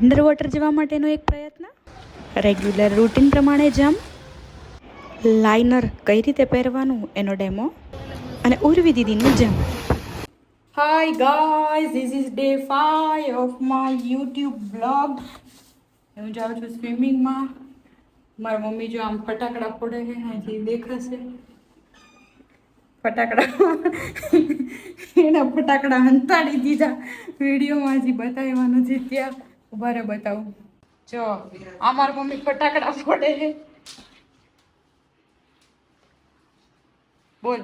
Under water જવા માટેનો એક પ્રયત્ન? રેગ્યુલર રૂટીન પ્રમાણે જમ્પ લાઇનર કઈ રીતે પહેરવાનું એનો ડેમો અને Urvi દીદીનું jump hi guys this is day five of my YouTube blog હું જાઉં છું સ્વિમિંગમાં. મારા મમ્મી જો આમ ફટાકડા ફોડે છે હજી દેખાશે. ફટાકડા એના ફટાકડા હંતાડી દીધા. વિડીયોમાં હજી બતાવવાનું છે ત્યાં. ઉભા રહે બતાવું જો આ મારા મમ્મી ફટાકડા ફોડે છે બોલ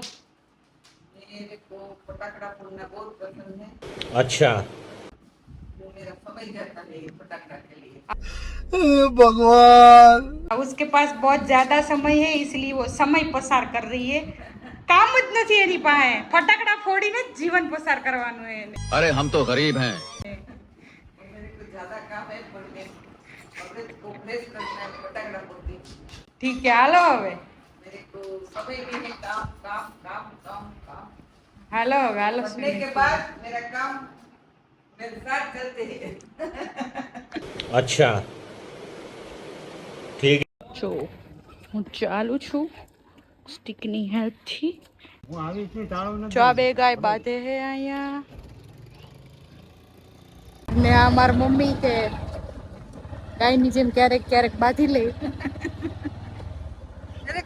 मेरे को पटाखा फोड़ना बहुत पसंद है अच्छा वो मेरा समय जाता है ये पटाखा के लिए उसके पास बहुत ज्यादा समय है इसलिए वो समय पसार कर रही है કામ જ નથી એની પાસે ફટાકડા ફોડીને જ જીવન પસાર કરવાનું છે એને अरे हम तो गरीब हैं ઠીક છે હાલો હવે. હાલો હવે હાલો અચ્છા. ઠીક. જો હું ચાલુ છું સ્ટીકની હેલ્પથી. હું આવી છું તાળો બે ગાય બાંધે હે અહીંયા. ને આ મમ્મી કે ગાયની જેમ ક્યારેક ક્યારેક બાંધી લે.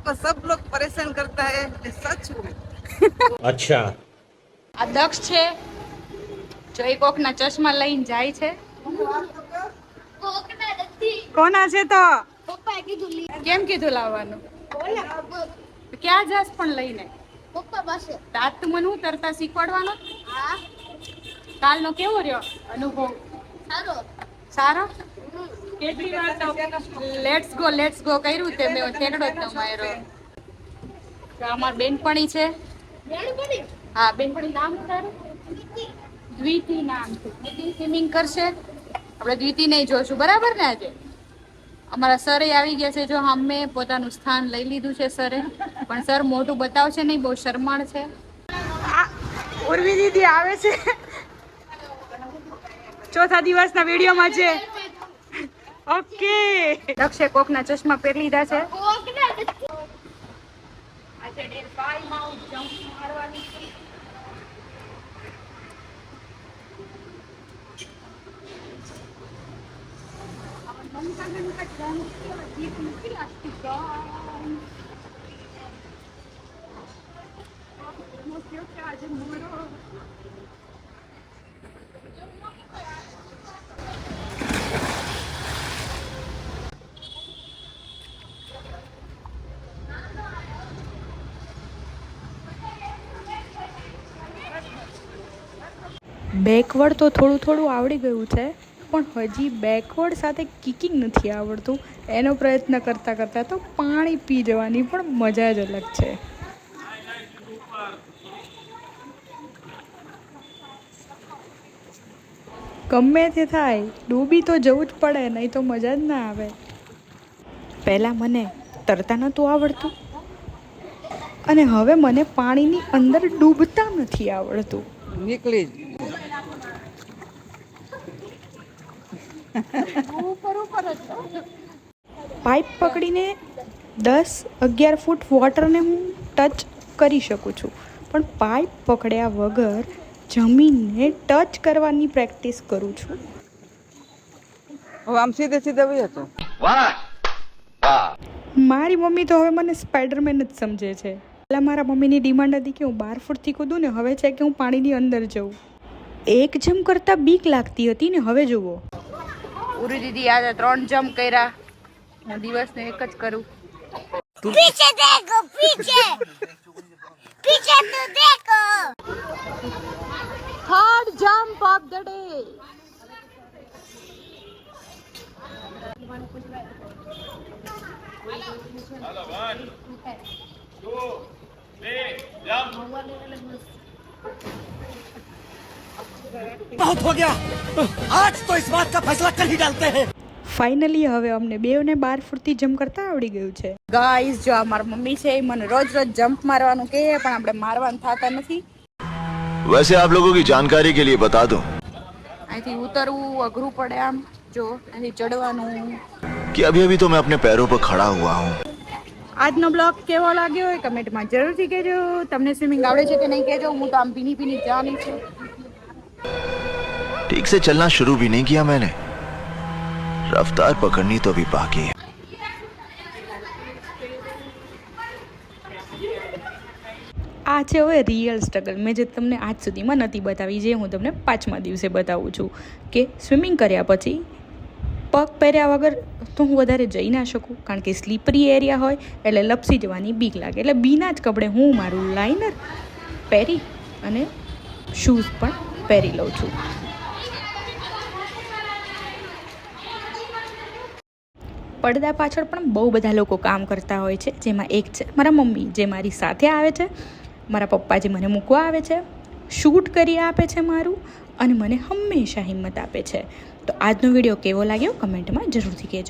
को सब लोग परेशान करता है ये सच हूँ अच्छा આ દક્ષ છે જો એ કોકના ચશ્મા લઈને જાય છે કોના છે તો પપ્પાએ કીધું લી કેમ કીધું લાવવાનું ક્યાં જાસ પણ લઈને પપ્પા પાસે આજ તું મને હું તરતા શીખવાડવાનો હા કાલનો કેવો રહ્યો અનુભવ સારો સારો કેટલી વાર તો લેટ્સ ગો લેટ્સ ગો કર્યું તે મેં ઠેકડો જ ન માર્યો. તો અમાર બેનપણી છે. હા બેનપણી નામ તારું? દ્વિતિ. નામ છે. દ્વિતિ સ્વિમિંગ કરશે. આપણે દ્વિતિને જોશું. બરાબર ને આજે? અમારા સરે આવી ગયા છે. જો અમે પોતાનું સ્થાન લઈ લીધું છે સરે. પણ સર મોટું બતાવશે નહીં બહુ શરમાળ છે. ઉર્વી દીદી આવે છે. ચોથા દિવસના વિડીયોમાં છે ઓકે. દક્ષે કોકના ચશ્મા પહેરી લીધા છે. કોકને નથી. આજે ડે ફાઈવમાં જમ્પ મારવાની છે બેકવર્ડ તો થોડું થોડું આવડી ગયું છે, પણ હજી બેકવર્ડ સાથે કિકિંગ નથી આવડતું. એનો પ્રયત્ન કરતાં કરતાં તો પાણી પી જવાની પણ મજા જ અલગ છે. ગમે તે થાય, ડૂબી તો જવું જ પડે, નહીં તો મજા જ ના આવે. પહેલાં મને તરતા નહોતું આવડતું. અને હવે મને પાણીની અંદર ડૂબતા નથી આવડતું. નીકળી જ પાઇપ પકડીને દસ અગિયાર ફૂટ વોટરને હું ટચ કરી શકું છું. પણ પાઇપ પકડ્યા વગર જમીનને ટચ કરવાની પ્રેક્ટિસ કરું છું. હવે આમ સીધે સીધે વહી હતો મારી મમ્મી તો હવે મને સ્પાઈડરમેન જ સમજે છે. પહેલાં મારા મમ્મીની ડિમાન્ડ હતી કે હું બાર ફૂટથી કૂદું ને હવે છે કે હું પાણીની અંદર જઉં. એક જમ કરતાં બીક લાગતી હતી ને હવે જુઓ. ઉરી દીદી આજે ત્રણ જમ્પ કર્યા હું દિવસને એક જ કરું पीछे देखो पीछे पीछे तो देखो third jump of the day बहुत हो गया आज तो इस बात का फैसला कर ही डालते हैं ફાઇનલી હવે અમને બેવને બાર ફૂટથી જમ્પ કરતા આવડી ગયું છે ગાઈસ જો આ મારી મમ્મી છે એ મને રોજ રોજ જમ્પ મારવાનું કહે પણ આપણે મારવાનું થતા નથી वैसे आप लोगों की जानकारी के लिए बता दूं અહીંથી ઉતરવું અઘરું પડે આમ જો અહીં ચડવાનું कि अभी अभी तो मैं अपने पैरों पर खड़ा हुआ हूँ આજનો બ્લોગ કેવો લાગ્યો હોય કમેન્ટમાં જરૂરથી કહેજો તમને સ્વિમિંગ આવડે છે કે નહીં કહેજો હું તો આમ ભીની ભીની જવાની છું ठीक से चलना शुरू भी नहीं किया मैंने रफ्तार पकड़नी तो अभी बाकी है આ છે હવે રિયલ સ્ટ્રગલ મેં જે તમને આજ સુધીમાં નથી બતાવી જે હું તમને પાંચમા દિવસે બતાવું છું કે સ્વિમિંગ કર્યા પછી પગ પહેર્યા વગર તો હું વધારે જઈ ના શકું કારણ કે સ્લીપરી એરિયા હોય એટલે લપસી જવાની બીક લાગે એટલે બીના જ કપડે હું મારું લાઇનર પહેરી અને શૂઝ પણ પહેરી લઉં છું પડદા પાછળ પણ બહુ બધા લોકો કામ કરતા હોય છે, જેમાં એક છે મારા મમ્મી, જે મારી સાથે આવે છે. મારા પપ્પા જે મને મૂકવા આવે છે, શૂટ કરી આપે છે મારું અને મને હંમેશા હિંમત આપે છે. તો આજનો વીડિયો કેવો લાગ્યો? કમેન્ટમાં જરૂરથી કહેજો.